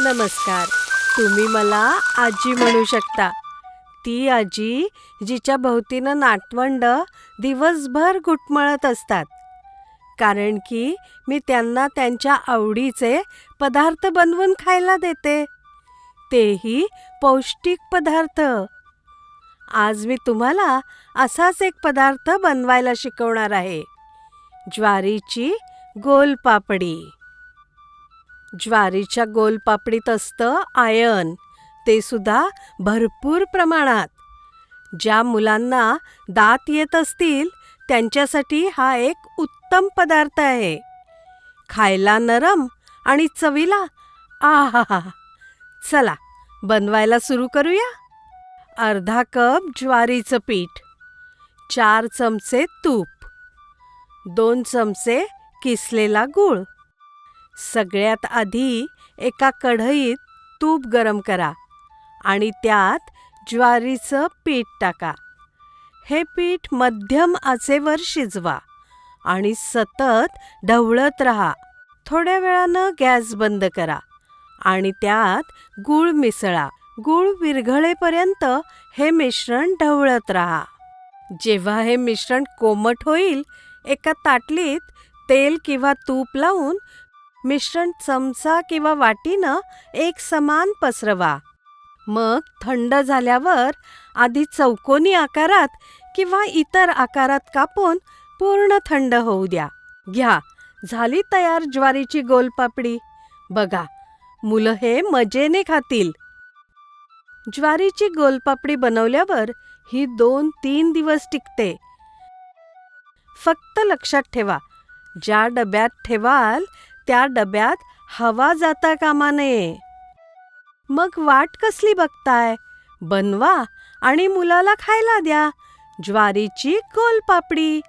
नमस्कार. तुम्ही मला आजी म्हणू शकता. ती आजी जिच्या भोवतीनं नाटवंड दिवसभर घुटमळत असतात. कारण की मी त्यांना त्यांच्या आवडीचे पदार्थ बनवून खायला देते. तेही पौष्टिक पदार्थ. आज मी तुम्हाला असाच एक पदार्थ बनवायला शिकवणार आहे. ज्वारीची गोलपापडी ज्वारीच्या गोलपापडीत असतं आयन ते सुद्धा भरपूर प्रमाणात. ज्या मुलांना दात येत असतील त्यांच्यासाठी हा एक उत्तम पदार्थ आहे. खायला नरम आणि चवीला आहा चला बनवायला सुरू करूया? अर्धा कप ज्वारीचं पीठ चार चमचे तूप दोन चमचे किसलेला गूळ सगळ्यात आधी एका कढईत तूप गरम करा आणि त्यात ज्वारीचं पीठ टाका. हे पीठ मध्यम आचेवर शिजवा आणि सतत ढवळत राहा. थोड्या वेळानं गॅस बंद करा आणि त्यात गूळ मिसळा. गूळ विरघळेपर्यंत हे मिश्रण ढवळत राहा. जेव्हा हे मिश्रण कोमट होईल एका ताटलीत तेल किंवा तूप लावून मिश्रण चमचा किंवा वाटीनं एक समान पसरवा. मग थंड झाल्यावर आधी चौकोनी आकारात किंवा इतर आकारात कापून पूर्ण थंड होऊ द्या. घ्या. झाली तयार ज्वारीची गोलपापडी. बघा मुलं हे मजेने खातील. ज्वारीची गोलपापडी बनवल्यावर ही दोन तीन दिवस टिकते. फक्त लक्षात ठेवा ज्या डब्यात ठेवाल त्या डब्यात हवा जाता कामा नये मग वाट कसली बघताय? बनवा आणि मुलाला खायला द्या. ज्वारीची गोलपापडी.